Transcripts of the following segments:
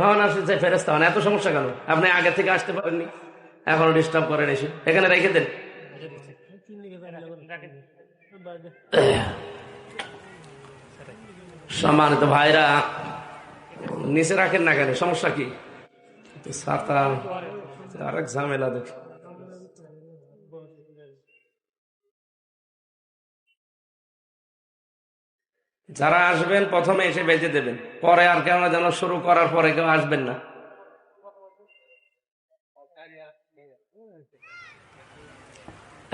যখন আসে চাই ফেরেস্তা হন এত সমস্যা কেন? আপনি আগে থেকে আসতে পারেননি এখনও ডিস্টার্ব করেন এসে। এখানে রেখে দেন। সম্মানিত ভাইরা, নিচে রাখেন না কেন? সমস্যা কি? ছাতা আরেক ঝামেলা দেখি। যারা আসবেন, প্রথমে এসে বেঁচে দেবেন। পরে আর কেন যেন শুরু করার পরে কেউ আসবেন না।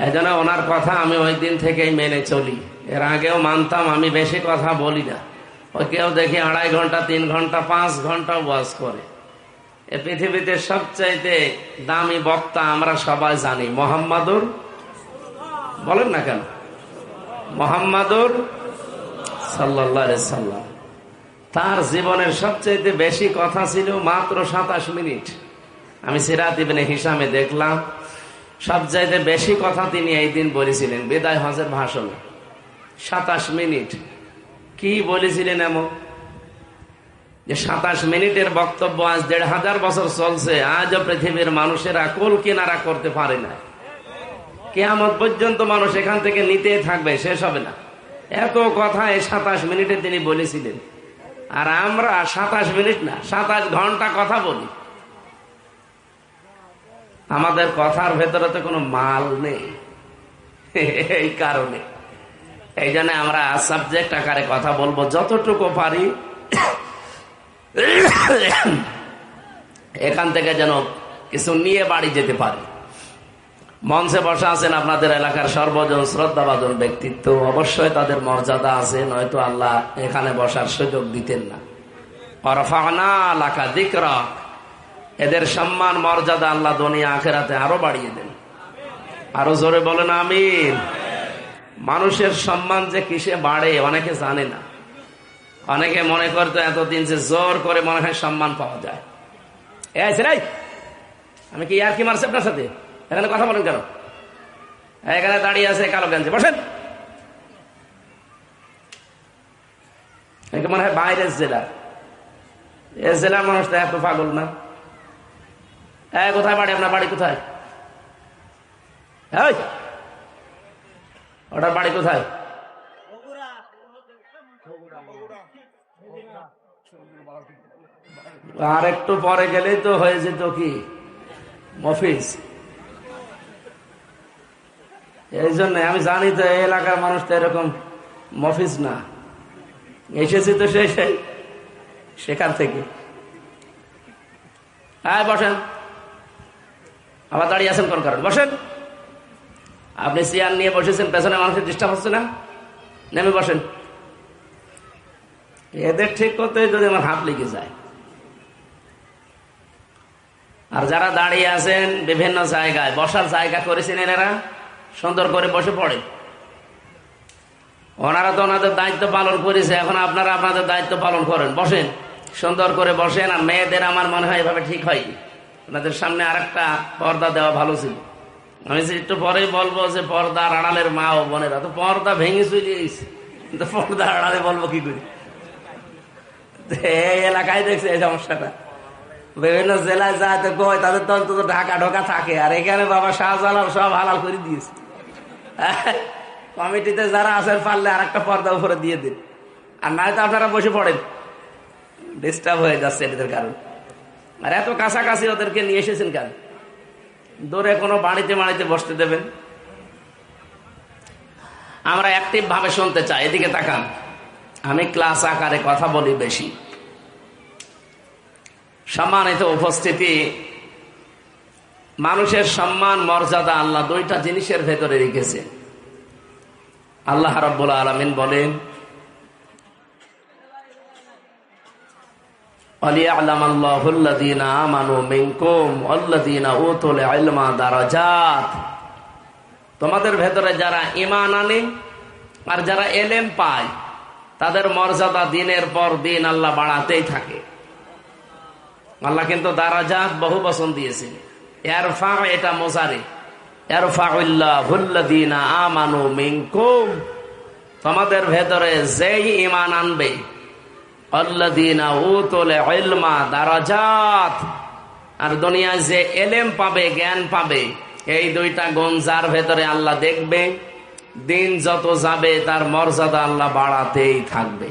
এই জন্য ওনার কথা আমি ওই দিন থেকেই মেনে চলি। এর আগেও মানতাম, আমি বেশি কথা বলি না। ওই কেউ দেখি আড়াই ঘণ্টা, তিন ঘণ্টা, পাঁচ ঘণ্টা ওয়াজ করে। এ পৃথিবীতে সবচাইতে দামি বক্তা আমরা সবাই জানি, মোহাম্মদুর। বলেন না কেন? মোহাম্মদুর সাল্লাহ তার জীবনের সবচেয়ে বেশি কথা ছিল মাত্র সাতাশ মিনিট। আমি সিরাত ইবনে হিসামে দেখলাম, সবচাইতে বেশি কথা তিনি এই দিন বলেছিলেন, বেদায় হজের ভাষণ। সাতাশ মিনিট। কি বলেছিলেন এমন? যে সাতাশ মিনিটের বক্তব্য আজ দেড় হাজার বছর চলছে, আজও পৃথিবীর মানুষেরা কোল কিনারা করতে পারে না। কেয়ামত পর্যন্ত মানুষ এখান থেকে নিতে থাকবে, শেষ হবে না। এত কথা সাতাশ মিনিটে তিনি বলেছিলেন। আর আমরা সাতাশ মিনিট না, সাতাশ ঘণ্টা কথা বলি। আমাদের কথার ভেতরে তো কোনো মাল নেই। এই কারণে। এই জন্য আমরা সাবজেক্ট আকারে কথা বলব, যতটুকু পারি। এখান থেকে যেন কিছু নিয়ে বাড়ি যেতে পারি। মঞ্চে বসা আছেন আপনাদের এলাকার সর্বজন শ্রদ্ধাভাজন ব্যক্তিত্ব। অবশ্যই তাদের মর্যাদা আছে, নয়তো আল্লাহ এখানে বসার সুযোগ দিতেন না। এদের সম্মান, মর্যাদা আল্লাহ দুনিয়া আখেরাতে আরও বাড়িয়ে দেন। আরও জোরে বলেন আমিন। মানুষের সম্মান যে কিসে বাড়ে, অনেকে জানে না। অনেকে মনে করতো এতদিন যে জোর করে মনে হয় সম্মান পাওয়া যায়। আমি কি আর কি মারছি আপনার সাথে? এখানে কথা বলেন কেন? এখানে দাঁড়িয়ে আছে কালো গঞ্জে। বসেন। মনে হয় বাইরের জেলা। এ জেলার মানুষ তো এত পাগল না। হ্যাঁ কোথায় বাড়ি? আপনার বাড়ি কোথায়? ওটার বাড়ি কোথায়? আর একটু পরে গেলেই তো হয়ে যেত কি? মফিস এই জন্য আমি জানি তো এই এলাকার মানুষ তো এরকম মফিস না। এসেছি তো সেই সেই, সেখান থেকে। হ্যাঁ বসেন। আবার দাঁড়িয়ে আছেন কোন কারণ? বসেন। আপনি চেয়ার নিয়ে বসেছেন, পেছনে মানুষের ডিস্টার্ব হচ্ছে না? নেমে বসেন। এদের ঠিক করতে যদি আমার হাত লেগে যায়। আর যারা দাঁড়িয়ে আছেন বিভিন্ন জায়গায়, বসার জায়গা করেছেন এনারা। সুন্দর করে বসে পড়ে। ওনারা তো ওনাদের দায়িত্ব পালন করেছে, এখন আপনারা আপনাদের দায়িত্ব পালন করেন। বসেন, সুন্দর করে বসেন, আর মেয়েদের আমার মনে হয় এভাবে ঠিক হয় ওনাদের সামনে আর একটা পর্দা দেওয়া ভালো ছিল। আমি একটু পরেই বলব যে পর্দা আড়ালের মা ও বোনেরা, তো পর্দা ভেঙে চলে কিন্তু পর্দা আড়ালে বলব কি করি? এই এলাকায় দেখছে এই সমস্যাটা। বিভিন্ন জেলায় যায় তো কয় তাদের তো অন্তত ঢাকা ঢোকা থাকে। আর এখানে বাবা শাহজালাল সব হালাল করে দিয়েছে। কমিটিতে যারা আছেন, পারলে আর একটা পর্দা উপরে দিয়ে দিন। আর নাই তো আপনারা বসে পড়েন। ডিস্টার্ব হয়ে যাচ্ছে এদের কারণ। আর এত কাছাকাছি ওদেরকে নিয়ে এসেছেন কেন? দূরে কোনো বাড়িতে বাড়িতে বসতে দেবেন? আমরা অ্যাক্টিভ ভাবে শুনতে চাই, এদিকে তাকান। আমি ক্লাস আকারে কথা বলি বেশি। সম্মানিত উপস্থিতি, মানুষের সম্মান, মর্যাদা আল্লাহ দুইটা জিনিসের ভেতরে রেখেছে। আল্লাহ রব্বুল আলমিন বলেন তোমাদের ভেতরে যারা ইমান আনে আর যারা এলেম পায়, তাদের মর্যাদা দিনের পর দিন আল্লাহ বাড়াতেই থাকে। আল্লাহ কিন্তু দারাজাত বহু বসন দিয়েছেন। এরফা এটা মোজারে। আমানু মিনকুম। তোমাদের ভেতরে যেই ইমান আনবে দারাজাত। আর দুনিয়ায় যে এলেম পাবে, জ্ঞান পাবে, এই দুইটা গুণ যার ভেতরে আল্লাহ দেখবে, দিন যত যাবে তার মর্যাদা আল্লাহ বাড়াতেই থাকবে।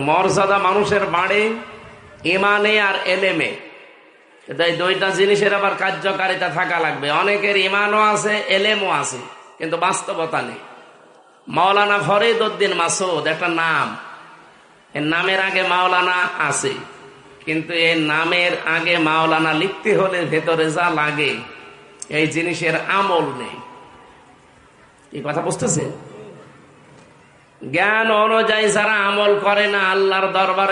মর্যাদা মানুষের বাড়ে ইমানে আর এলেমে। তাই দুইটা জিনিসের আবার কার্যকারিতা থাকা লাগবে। অনেকের ইমানও আছে, এলেমও আছে, কিন্তু বাস্তবতা নেই। মাওলানা ফরিদ উদ্দিন মাসুদ একটা নাম। এর নামের আগে মাওলানা আছে, কিন্তু এর নামের আগে মাওলানা লিখতে হলে ভেতরে যা লাগে, এই জিনিসের আমল নেই। এই কথা বুঝতেছে জ্ঞান অনুযায়ী যারা আমল করে না, আল্লাহর দরবার